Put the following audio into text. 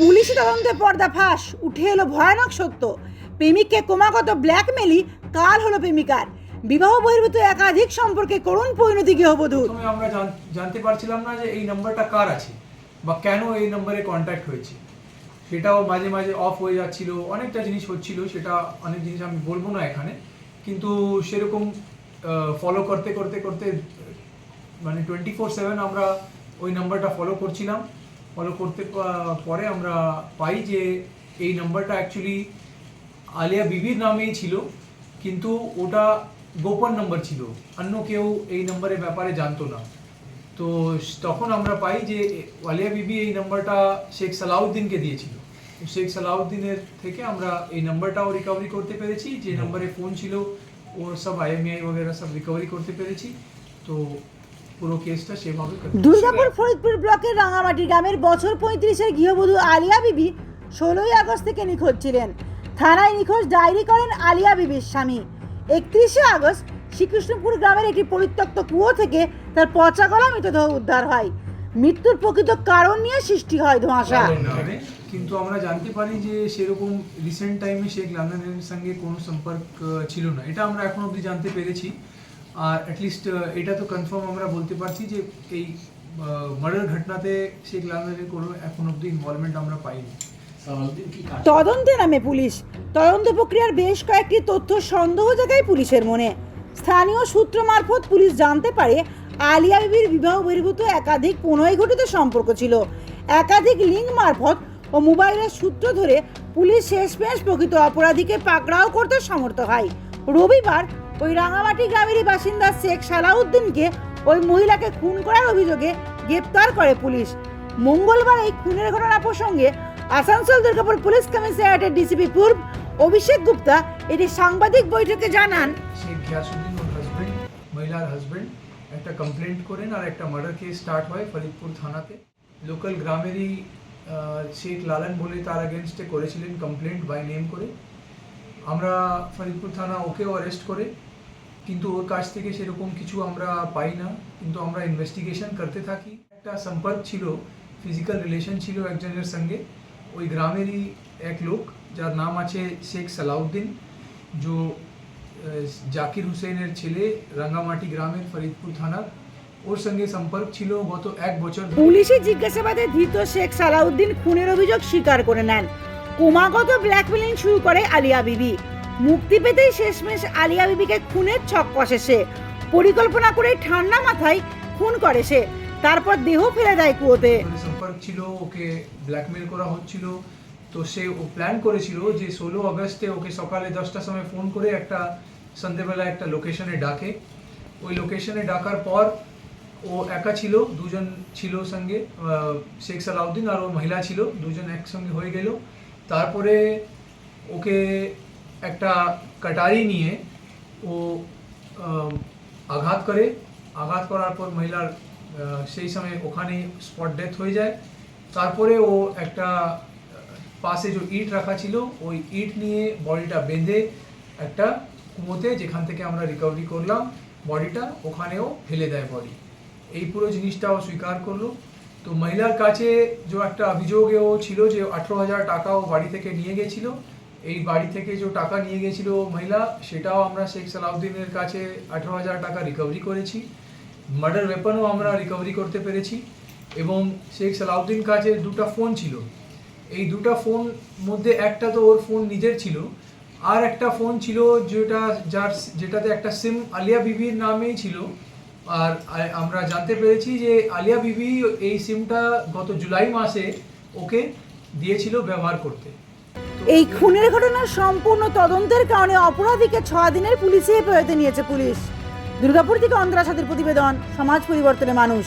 পুলিশি পর্দা ফাঁস। উঠে এলো ভয়ানক সত্য। প্রেমিককে ক্রমাগত ব্ল্যাকমেলই কাল হলো প্রেমিকার। বিবাহ বহির্ভূত একাধিক সম্পর্কে করুণ পরিণতি গৃহবধূর। আমরা জানতে পারছিলাম না যে এই নাম্বারটা কার আছে বা কেন এই নম্বরে কন্ট্যাক্ট হয়েছে। সেটাও মাঝে মাঝে অফ হয়ে যাচ্ছিল, অনেকটা জিনিস হচ্ছিল, সেটা অনেক জিনিস আমি বলব না এখানে। কিন্তু সেরকম ফলো করতে করতে করতে মানে টোয়েন্টি ফোর সেভেন আমরা ওই নাম্বারটা ফলো করছিলাম। फलो करते पाईजे नम्बर एक्चुअली आलिया बीबी नाम क्यों ओटा गोपन नम्बर छो अन्न क्यों नम्बर बेपारे जानत तो तक हमें पाई आलिया बीबी नम्बर शेख सलाउद्दीन के दिए शेख सलाउद्दीन थे नम्बर रिकवरि करते पे नम्बर फ़ोन छो और सब आई एम आई वगैरह सब रिकावरि करते पे तो পুরো কেসটা সেভাবে দুর্গাপুর ফরিদপুর ব্লকের রাঙামাটি গ্রামের বছর পঁয়ত্রিশের গৃহবধূ আলিয়া বিবি ষোলোই আগস্ট থেকে নিখোঁজ ছিলেন। থানায় নিখোঁজ ডায়েরি করেন আলিয়া বিবির স্বামী। একত্রিশে আগস্ট শ্রীকৃষ্ণপুর গ্রামের একটি পরিত্যক্ত কুয়ো থেকে তার পচা গলা মৃতদেহ উদ্ধার হয়। মৃত্যুর প্রকৃত কারণ নিয়ে সৃষ্টি হয় ধোঁয়াশা। কিন্তু আমরা জানতে পারি যে সেরকম রিসেন্ট টাইমে শেখ লালনের সঙ্গে কোনো সম্পর্ক ছিল না। এটা আমরা এখন অবধি জানতে পেরেছি। আর অ্যাটলিস্ট এটা তো কনফার্ম আমরা বলতে পারছি যে এই মার্ডার ঘটনাতে শেখ লালনের কোনো এখন অবধি ইনভলভমেন্ট আমরা পাইনি। তদন্তে নামে পুলিশ। তদন্ত প্রক্রিয়ার বেশ কয়েকটি তথ্য সন্দেহ জায়গায় পুলিশের মনে। স্থানীয় সূত্র মারফত পুলিশ জানতে পারে আলিয়া বিবির বিবাহ বহির্ভূত একাধিক পুনয় ঘটিত সম্পর্ক ছিল। একাধিক লিঙ্ক মারফত ও মোবাইলের সূত্র ধরে পুলিশ শেষমেশ প্রকৃত অপরাধীকে পাকড়াও করতে সমর্থ হয়। রবিবার ওই রাঙামাটি গ্রামেরই বাসিন্দা শেখ সালাউদ্দিনকে ওই মহিলাকে খুন করার অভিযোগে গ্রেপ্তার করে পুলিশ। মঙ্গলবার এই খুনের ঘটনা প্রসঙ্গে আসানসোল দুর্গাপুর পুলিশ কমিশনারেটের ডিসিপি পূর্ব অভিষেক গুপ্তা এটি সাংবাদিক বৈঠকে জানান। শেখ গিয়াসুদ্দিন ওর হাজবেন্ড মহিলার হাজবেন্ড একটা কমপ্লেন্ট করেন আর একটা মার্ডার কেস স্টার্ট হয় ফরিদপুর থানাতে। লোকাল গ্রামেরই শেখ লালন বলে তার অ্যাগেনস্টে করেছিলেন কমপ্লেন্ট বাই নেম করে। আমরা ফরিদপুর থানা ওকেও অ্যারেস্ট করে। কিন্তু ওর কাছ থেকে সেরকম কিছু আমরা পাই না। কিন্তু আমরা ইনভেস্টিগেশন করতে থাকি। একটা সম্পর্ক ছিল ফিজিক্যাল রিলেশন ছিল একজনের সঙ্গে। ওই গ্রামেরই এক লোক যার নাম আছে শেখ সালাউদ্দিন আহ, জাকির হুসেনের ছেলে রাঙ্গামাটি গ্রামের ফরিদপুর থানার ওর সঙ্গে সম্পর্ক ছিল গত এক বছর ধরে। পুলিশের জিজ্ঞাসাবাদে ধৃত শেখ সালাউদ্দিন খুনের অভিযোগ স্বীকার করে নেন। ক্রমাগত ব্ল্যাকমেলিং শুরু করে আলিয়া বিবি। মুক্তি পেতেই শেষমেশ আলিয়া বিবিকে খুনের ছক কষে সে। পরিকল্পনা করে ঠান্ডা মাথায় খুন করে সে। তারপর দেহ ফেলে দেয় কুয়োতে। সম্পর্ক ছিল, ওকে ব্ল্যাকমেল করা হচ্ছিল। তো সে ও প্ল্যান করেছিল যে ষোলো আগস্টে ওকে সকালে দশটার সময় ফোন করে একটা সন্ধ্যেবেলা একটা লোকেশনে ডাকে। ওই লোকেশনে ডাকার পর ও একা ছিল, দুজন ছিল সঙ্গে শেখ সালাউদ্দিন আর ও মহিলা ছিল, দুজন একসঙ্গে হয়ে গেল। তারপরে ওকে একটা কাটারি নিয়ে ও আঘাত করে। আঘাত করার পর মহিলার সেই সময় ওখানে স্পট ডেথ হয়ে যায়। তারপরে ও একটা পাশে যে ইট রাখা ছিল, ওই ইট নিয়ে বডিটা বেঁধে একটা কুমোতে যেখান থেকে আমরা রিকভারি করলাম, বডিটা ওখানেও ফেলে দেয় বডি এই পুরো জিনিসটা ও স্বীকার করল। তো মহিলার কাছে যে একটা অভিযোগে ও ছিল যে আঠেরো হাজার টাকা ও বাড়ি থেকে নিয়ে গেছিল এই বাড়ি থেকে যে টাকা নিয়ে গেছিল মহিলা, সেটাও আমরা শেখ সালাউদ্দিনের কাছে আঠেরো হাজার টাকা রিকভারি করেছি। মার্ডার ওয়েপনও আমরা রিকভারি করতে পেরেছি এবং শেখ সালাউদ্দিন কাছে দুটো ফোন ছিল। এই দুটো ফোন মধ্যে একটা তো ওর ফোন নিজের ছিল, আর একটা ফোন ছিল যেটা যার যেটাতে একটা সিম আলিয়া বিবির নামেই ছিল। আর আমরা জানতে পেরেছি যে আলিয়া বিবি এই সিমটা গত জুলাই মাসে ওকে দিয়েছিল ব্যবহার করতে। এই খুনের ঘটনার সম্পূর্ণ তদন্তের কারণে অপরাধীকে ছ দিনের পুলিশে হেফাজতে নিয়েছে পুলিশ। দুর্গাপুর থেকে অন্তরা প্রতিবেদন, সমাজ পরিবর্তনে মানুষ।